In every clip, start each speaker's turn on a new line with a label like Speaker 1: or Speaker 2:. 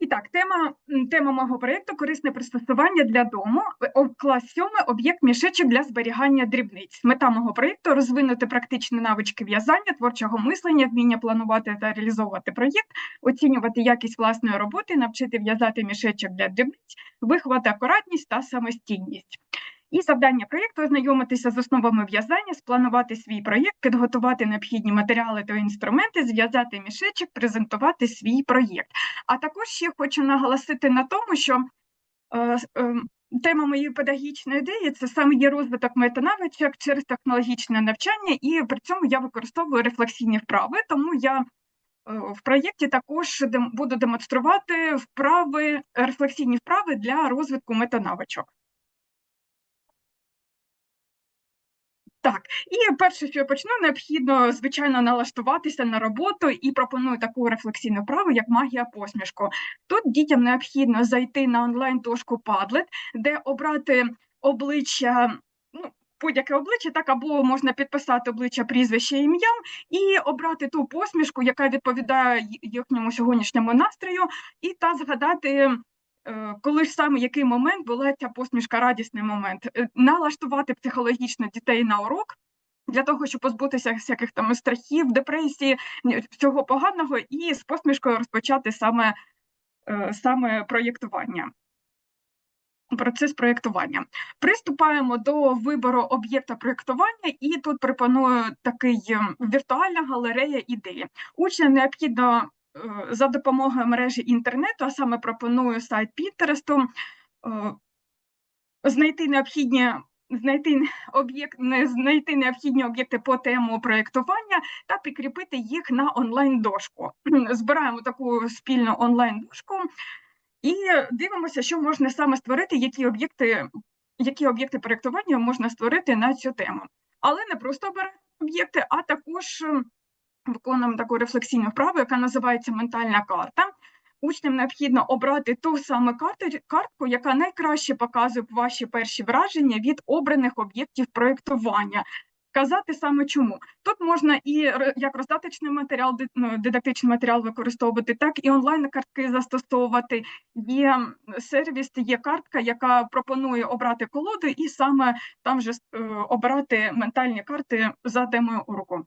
Speaker 1: І так, тема, тема мого проєкту корисне пристосування для дому. Е, Клас 7 об'єкт мішечок для зберігання дрібниць. Мета мого проєкту розвинути практичні навички в'язання, творчого мислення, вміння планувати та реалізовувати проєкт, оцінювати якість власної роботи, навчити в'язати мішечок для дрібниць, виховати акуратність та самостійність. І завдання проєкту ознайомитися з основами в'язання, спланувати свій проєкт, підготувати необхідні матеріали та інструменти, зв'язати мішечок, презентувати свій проєкт. А також ще хочу наголосити на тому, що е, е, тема моєї педагогічної ідеї це саме є розвиток метанавичок через технологічне навчання, і при цьому я використовую рефлексійні вправи, тому я е, в проєкті також буду демонструвати вправи, рефлексійні вправи для розвитку метанавичок. Так, і перше, що я почну, необхідно, звичайно, налаштуватися на роботу і пропоную таку рефлексійну вправу, як магія посмішку. Тут дітям необхідно зайти на онлайн-дошку Padlet, де обрати обличчя, ну, будь-яке обличчя, так, або можна підписати обличчя прізвище ім'ям і обрати ту посмішку, яка відповідає їхньому сьогоднішньому настрою, і та згадати. Е, Коли ж саме який момент була ця посмішка, радісний момент, Е, налаштувати психологічно дітей на урок для того, щоб позбутися всяких там страхів, депресії, всього поганого, і з посмішкою розпочати саме, е, саме проєктування. Процес проєктування. Приступаємо до вибору об'єкта проєктування, і тут пропоную такий ем, віртуальна галерея ідеї. Учням необхідно за допомогою мережі інтернету, а саме пропоную сайт Pinterest, е, знайти необхідні. Знайти об'єкт, знайти необхідні об'єкти по тему проєктування та прикріпити їх на онлайн-дошку. Збираємо таку спільну онлайн-дошку і дивимося, що можна саме створити, які об'єкти, які об'єкти проєктування можна створити на цю тему. Але не просто обирати об'єкти, а також виконуємо таку рефлексійну вправу, яка називається ментальна карта. Учням необхідно обрати ту саме картку, яка найкраще показує ваші перші враження від обраних об'єктів проєктування. Казати саме чому. Тут можна і як роздаточний матеріал, ну, дидактичний матеріал використовувати, так і онлайн-картки застосовувати. Є сервіс, є картка, яка пропонує обрати колоду, і саме там же е, обирати ментальні карти за темою уроку.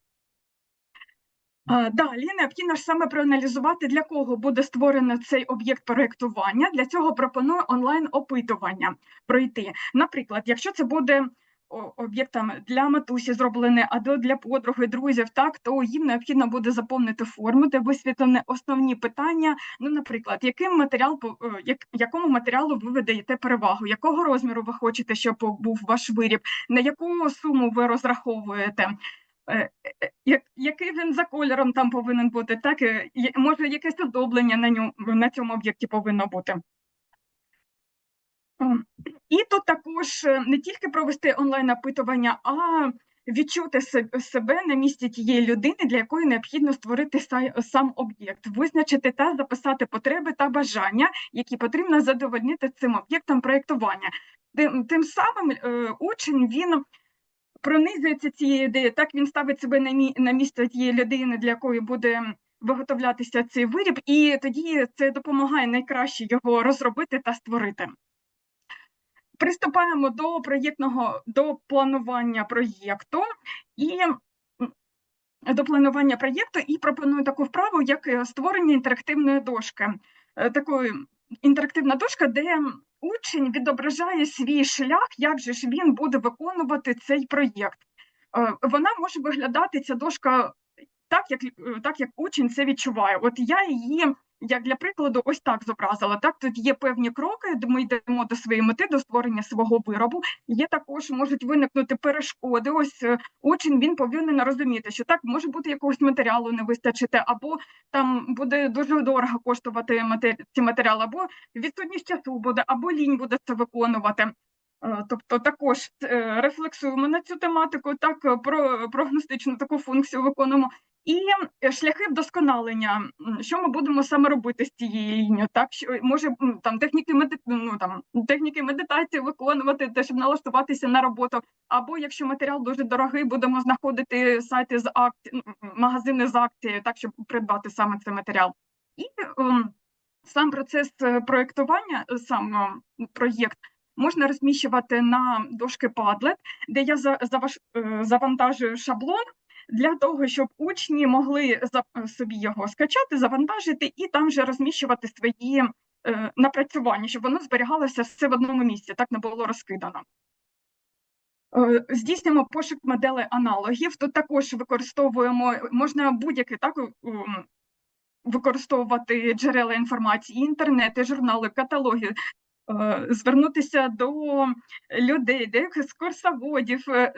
Speaker 1: Далі необхідно ж саме проаналізувати, для кого буде створено цей об'єкт проєктування. Для цього пропоную онлайн-опитування пройти. Наприклад, якщо це буде о- об'єкт там для матусі зроблений, або для подруги, друзів, так то їм необхідно буде заповнити форму, де висвітлені основні питання. Ну, наприклад, яким матеріал як, якому матеріалу ви видаєте перевагу, якого розміру ви хочете, щоб був ваш виріб, на яку суму ви розраховуєте. Е, е, який він за кольором там повинен бути, так е, може якесь оздоблення на ньому на цьому об'єкті повинно бути. Ем, І тут також не тільки провести онлайн-опитування, а відчути себе на місці тієї людини, для якої необхідно створити сам об'єкт, визначити та записати потреби та бажання, які потрібно задовольнити цим об'єктом проєктування. Тим, самим учень він пронизується цією ідеєю, так він ставить себе на, мі- на місце тієї людини, для якої буде виготовлятися цей виріб, і тоді це допомагає найкраще його розробити та створити. Приступаємо до проєктного до планування проєкту і до планування проєкту і пропоную таку вправу, як е, створення інтерактивної дошки. Е, Такої інтерактивна дошка, де учень відображає свій шлях, як же ж він буде виконувати цей проєкт. Е, Вона може виглядати ця дошка так, як, е, так, як учень це відчуває. От я її, як для прикладу, ось так зобразила. Так, тут є певні кроки, де ми йдемо до своєї мети, до створення свого виробу. Є також можуть виникнути перешкоди. Ось е, учень він повинен розуміти, що так може бути якогось матеріалу не вистачити, або там буде дуже дорого коштувати ці матеріали, або відсутність часу буде, або лінь буде це виконувати. Е, Тобто також е, рефлексуємо на цю тематику, так е, про прогностичну таку функцію виконуємо. І е, шляхи вдосконалення, що ми будемо саме робити з цією лінією, так що може там техніки меди... ну, там техніки медитації виконувати, те, щоб налаштуватися на роботу. Або якщо матеріал дуже дорогий, будемо знаходити сайти з акції, магазини з акцією, так щоб придбати саме цей матеріал. І ем, Сам процес е, проєктування, е, сам е, проєкт можна розміщувати на дошки Padlet, де я завантажую шаблон для того, щоб учні могли собі його скачати, завантажити і там вже розміщувати свої е, напрацювання, щоб воно зберігалося все в одному місці, так не було розкидано. Е, Здійснюємо пошук моделей аналогів. Тут також використовуємо можна будь-які так використовувати джерела інформації, інтернети, журнали, каталоги, е, звернутися до людей, до екскурсоводів, е,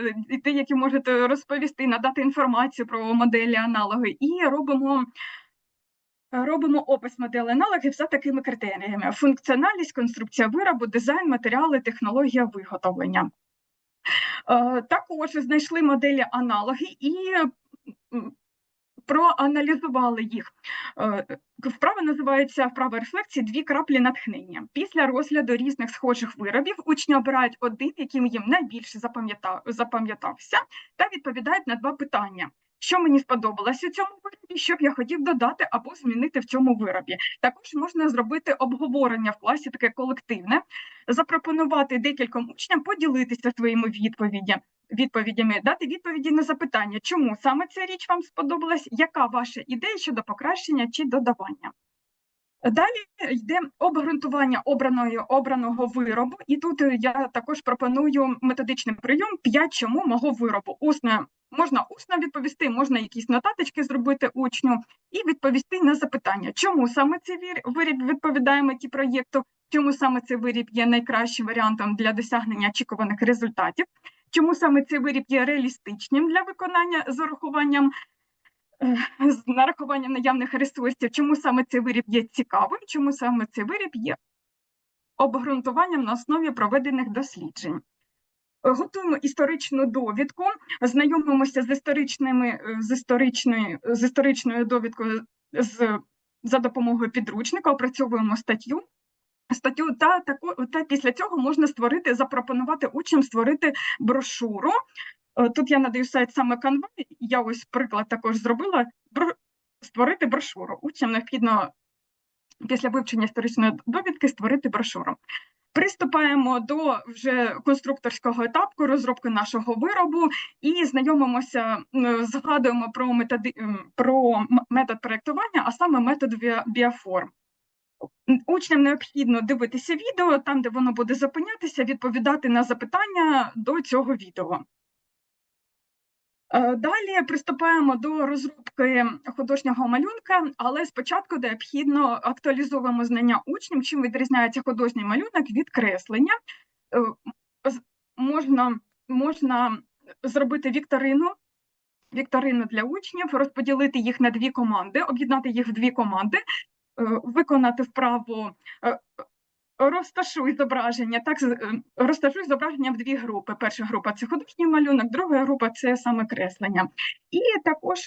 Speaker 1: які можуть розповісти, надати інформацію про моделі аналоги, і робимо. Робимо опис моделей аналогів за такими критеріями: функціональність, конструкція виробу, дизайн, матеріали, технологія виготовлення. Е, Також знайшли моделі аналоги і проаналізували їх. Е, Вправа називається вправа рефлексії дві краплі натхнення. Після розгляду різних схожих виробів учні обирають один, яким їм найбільше запам'ятався, та відповідають на два питання. Що мені сподобалось у цьому виробі, що б я хотів додати або змінити в цьому виробі. Також можна зробити обговорення в класі, таке колективне, запропонувати декільком учням поділитися своїми відповідями, відповідями, дати відповіді на запитання, чому саме ця річ вам сподобалась, яка ваша ідея щодо покращення чи додавання. Далі йде обґрунтування обраної обраного виробу, і тут е, я також пропоную методичний прийом 5 чому мого виробу. Усне можна усно відповісти, можна якісь нотаточки зробити учню і відповісти на запитання, чому саме цей виріб відповідає меті проєкту, чому саме цей виріб є найкращим варіантом для досягнення очікуваних результатів, чому саме цей виріб є реалістичним для виконання з урахуванням е, з нарахуванням наявних ресурсів, чому саме цей виріб є цікавим, чому саме цей виріб є обґрунтуванням на основі проведених досліджень. Готуємо історичну довідку, знайомимося з історичними е, з історичною з історичною довідкою з за допомогою підручника, опрацьовуємо статтю. Статтю та таку та після цього можна створити, запропонувати учням створити брошуру. Е, Тут я надаю сайт саме Canva, я ось приклад також зробила. Створити брошуру. Учням необхідно після вивчення історичної довідки створити брошуру. Приступаємо до вже конструкторського етапу розробки нашого виробу і знайомимося, згадуємо про методи про метод проєктування, а саме метод біоформ. Учням необхідно дивитися відео, там, де воно буде зупинятися, відповідати на запитання до цього відео. Е, Далі приступаємо до розробки художнього малюнка, але спочатку необхідно актуалізовуємо знання учнів, чим відрізняється художній малюнок від креслення. Е, Можна, можна зробити вікторину, вікторину для учнів, розподілити їх на дві команди, об'єднати їх в дві команди, виконати вправу е, розташуй зображення, так е, розташуй зображення в дві групи. Перша група це художній малюнок, друга група це саме креслення. І також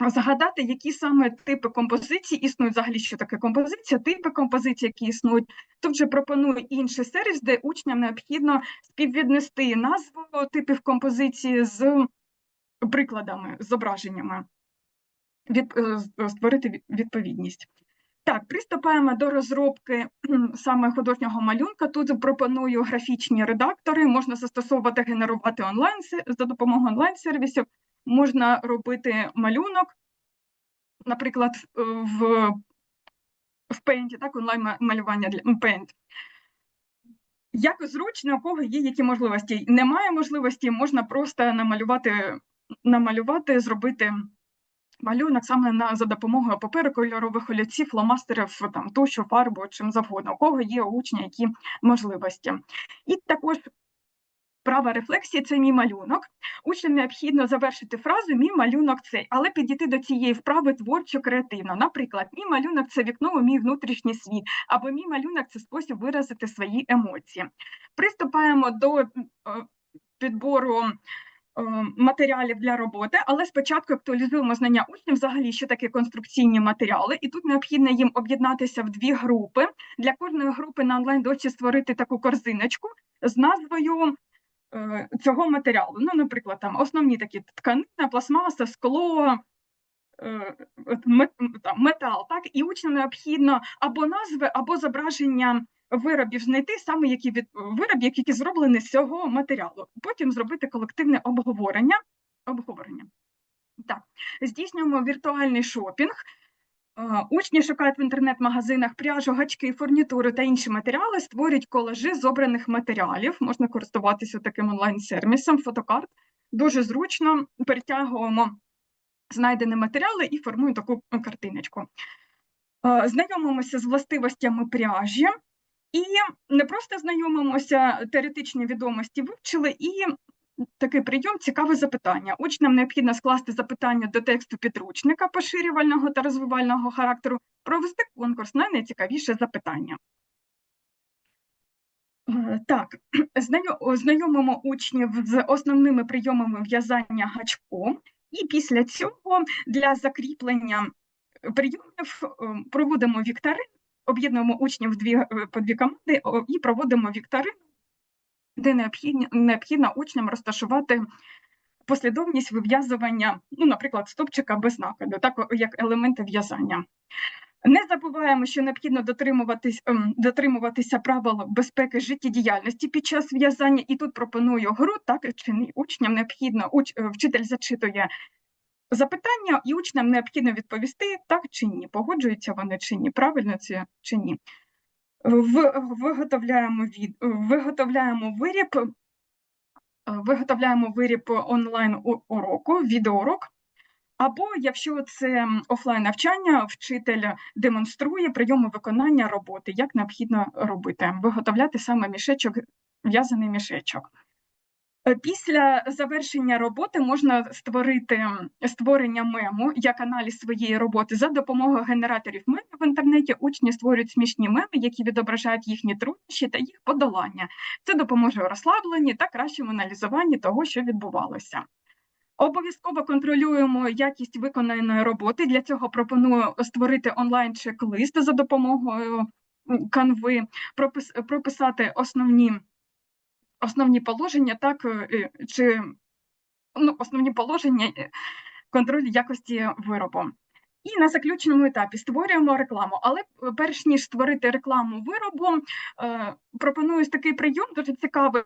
Speaker 1: згадати, які саме типи композицій існують взагалі, що таке композиція, типи композицій, які існують. Тут же пропоную інший сервіс, де учням необхідно співвіднести назву типів композиції з прикладами, з зображеннями, від, е, створити відповідність. Так, приступаємо до розробки саме художнього малюнка. Тут пропоную графічні редактори. Можна застосовувати, генерувати онлайн за допомогою онлайн-сервісів. Можна робити малюнок, наприклад, в- в, в Paint, так, онлайн-малювання для Paint. Як зручно, у кого є які можливості. Немає можливості, можна просто намалювати, намалювати, зробити малюнок саме на, за допомогою паперу, кольорових олівців, фломастерів, там, тушу, фарбу, чим завгодно, у кого є у учня які можливості. І також права рефлексії це мій малюнок. Учням необхідно завершити фразу Мій малюнок цей, але підійти до цієї вправи творчо креативно. Наприклад, мій малюнок це вікно у мій внутрішній світ, або мій малюнок це спосіб виразити свої емоції. Приступаємо до е, підбору матеріалів для роботи, але спочатку актуалізуємо знання учнів взагалі, що таке конструкційні матеріали, і тут необхідно їм об'єднатися в дві групи. Для кожної групи на онлайн-дошці створити таку корзиночку з назвою е, цього матеріалу. Ну, наприклад, там основні такі тканина, пластмаса, скло, е, метал, так, і учням необхідно або назви, або зображення виробів знайти, саме які від виробів, які зроблені з цього матеріалу. Потім зробити колективне обговорення. обговорення. Так, здійснюємо віртуальний шопінг. Е, Учні шукають в інтернет-магазинах пряжу, гачки, фурнітуру та інші матеріали, створюють колажі з обраних матеріалів. Можна користуватися таким онлайн-сервісом, фотокарт. Дуже зручно перетягуємо знайдені матеріали і формуємо таку картиночку. Е, Знайомимося з властивостями пряжі і не просто знайомимося, теоретичні відомості вивчили, і такий прийом цікаве запитання. Учням необхідно скласти запитання до тексту підручника поширювального та розвивального характеру, провести конкурс на найцікавіше запитання. Е, Так, знайо- знайомимо учнів з основними прийомами в'язання гачком, і після цього для закріплення прийомів е, проводимо вікторин, об'єднуємо учнів дві, е, по дві команди і проводимо вікторин, де необхідно, необхідно учням розташувати послідовність вив'язування, ну, наприклад, стопчика без накиду, так як елементи в'язання. Не забуваємо, що необхідно дотримуватись, ем, дотримуватися правил безпеки життєдіяльності під час в'язання, і тут пропоную гру так чи ні. Учням необхідно, уч, е, вчитель зачитує запитання, і учням необхідно відповісти так чи ні, погоджуються вони чи ні, правильно це чи ні. Виготовляємо, від, виготовляємо виріб, виготовляємо виріб онлайн уроку, відеоурок, або якщо це офлайн навчання, вчитель демонструє прийоми виконання роботи, як необхідно робити, виготовляти саме мішечок, в'язаний мішечок. Е, Після завершення роботи можна створити створення мему як аналіз своєї роботи за допомогою генераторів мемів в інтернеті. Учні створюють смішні меми, які відображають їхні труднощі та їх подолання. Це допоможе у розслабленні та кращому аналізуванні того, що відбувалося. Обов'язково контролюємо якість виконаної роботи. Для цього пропоную створити онлайн-чек-лист за допомогою канви, пропис- прописати основні, основні положення, так е, е, чи ну, основні положення е, контроль якості виробу. І на заключному етапі створюємо рекламу. Але перш ніж створити рекламу виробу, пропоную такий прийом, дуже цікавий.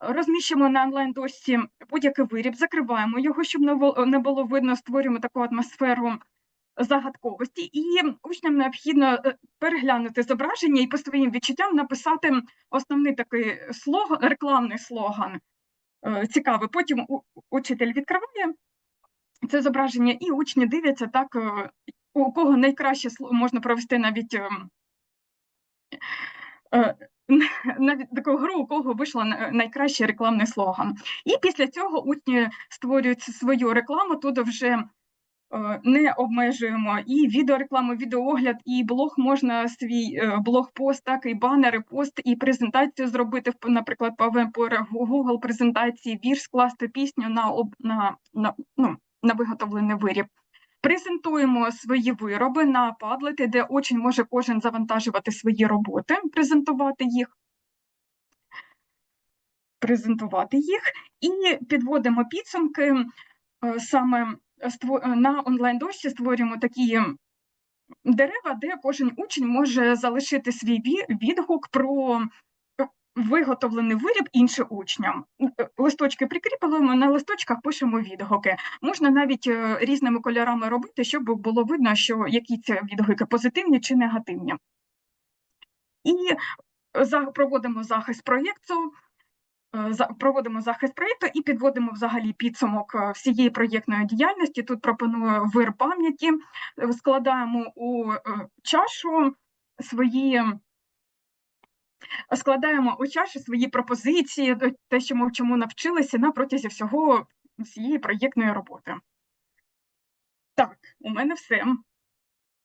Speaker 1: Розміщуємо на онлайн-дошці будь-який виріб, закриваємо його, щоб не було видно, створюємо таку атмосферу загадковості. І учням необхідно е, переглянути зображення і по своїм відчуттям написати основний такий слоган, рекламний слоган. е, Цікавий. Потім учитель відкриває це зображення, і учні дивляться так, е, у кого найкраще можна провести навіть. ем, навіть таку гру, у кого вийшло на- найкращий рекламний слоган. І після цього учні створюють свою рекламу, тут вже не обмежуємо і відеорекламу, відеоогляд, і блог можна свій е, блог-пост, так і банери, пост, і презентацію зробити, наприклад, PowerPoint, Google презентації, вірш скласти пісню на, на, на, ну, на виготовлений виріб. Презентуємо свої вироби на падлети, де учень може кожен завантажувати свої роботи, презентувати їх. Презентувати їх і підводимо підсумки. Е, Саме е, на онлайн-дошці створюємо такі дерева, де кожен учень може залишити свій відгук про е, виготовлений виріб іншим учням. Е, Листочки прикріплюємо, на листочках пишемо відгуки. Можна навіть різними кольорами робити, щоб було видно, що які це відгуки позитивні чи негативні. І проводимо захист проєкту, проводимо захист проєкту і підводимо взагалі підсумок е, всієї проєктної діяльності. Тут пропоную вир пам'яті, е, складаємо у е, чашу свої. Складаємо у чаші свої пропозиції, те, що ми чому навчилися на протязі всього всієї проєктної роботи. Так, у мене все.